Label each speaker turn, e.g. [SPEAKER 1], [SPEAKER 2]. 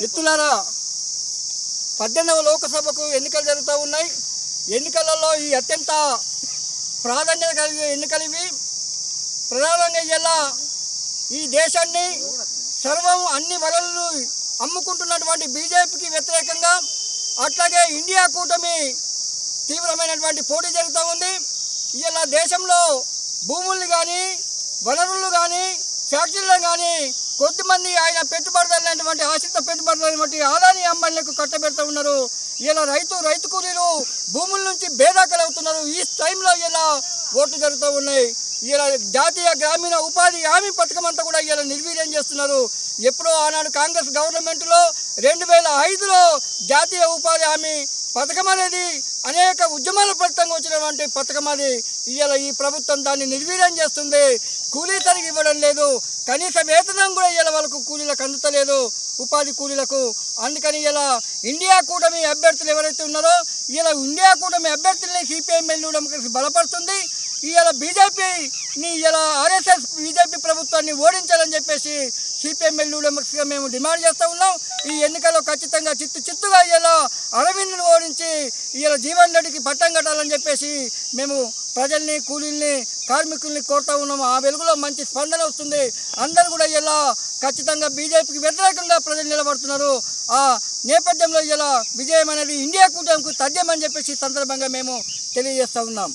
[SPEAKER 1] మిత్రులారా పద్దెనిమిదవ లోకసభకు ఎన్నికలు జరుగుతూ ఉన్నాయి. ఎన్నికలలో ఈ అత్యంత ప్రాధాన్యత కలిగే ఎన్నికలు ఇవి. ప్రధానంగా ఇలా ఈ దేశాన్ని సర్వం అన్ని వలలు అమ్ముకుంటున్నటువంటి బీజేపీకి వ్యతిరేకంగా అట్లాగే ఇండియా కూటమి తీవ్రమైనటువంటి పోటీ జరుగుతూ ఉంది. ఇలా దేశంలో భూములు కానీ వనరులు కానీ ఫ్యాక్టరీలను కానీ కొద్దిమంది ఆయన పెట్టుబడిదారులైనటువంటి ఆశ్రిత పెట్టుబడిదారులైనటువంటి ఆదాని అమ్మాయిలకు కట్టబెడతా ఉన్నారు. ఇలా రైతు రైతు కూలీలు భూముల నుంచి బేదాకలు అవుతున్నారు ఈ టైంలో ఇలా ఓట్లు జరుగుతూ ఉన్నాయి. ఇలా జాతీయ గ్రామీణ ఉపాధి హామీ పథకం అంతా కూడా ఇలా నిర్వీర్యం చేస్తున్నారు. ఎప్పుడో ఆనాడు కాంగ్రెస్ గవర్నమెంట్లో రెండు వేల ఐదులో జాతీయ ఉపాధి హామీ పథకం అనేది అనేక ఉద్యమాల ఫలితంగా వచ్చినటువంటి పథకం అది. ఇవాళ ఈ ప్రభుత్వం దాన్ని నిర్వీర్యం చేస్తుంది. కూలీ సరిగి ఇవ్వడం లేదు. కనీస వేతనం కూడా ఇవాళ వాళ్ళకు కూలీలకు అందుతలేదు. ఉపాధి కూలీలకు అందుకని ఇలా ఇండియా కూటమి అభ్యర్థులు ఎవరైతే ఉన్నారో ఇలా ఇండియా కూటమి అభ్యర్థుల్ని సిపిఎం ఎల్లు బలపడుతుంది ఇవాళ బీజేపీని ఇలా ఆర్ఎస్ఎస్ బీజేపీ ప్రభుత్వాన్ని ఓడించాలని చెప్పేసి సిపిఎం ఎల్లుడెంగా మేము డిమాండ్ చేస్తూ ఉన్నాం. ఈ ఎన్నికల్లో ఖచ్చితంగా చిత్తు చిత్తుగా ఇలా అరవింద్ని ఓడించి ఇలా జీవన్ రెడ్డికి పట్టం కట్టాలని చెప్పేసి మేము ప్రజల్ని కూలీల్ని కార్మికుల్ని కోరుతూ ఉన్నాము ఆ వెలుగులో మంచి స్పందన వస్తుంది. అందరూ కూడా ఇలా ఖచ్చితంగా బీజేపీకి వ్యతిరేకంగా ప్రజలు నిలబడుతున్నారు. ఆ నేపథ్యంలో ఇలా విజయం అనేది ఇండియా కూటమికి తథ్యమని చెప్పేసి సందర్భంగా మేము తెలియజేస్తూ ఉన్నాం.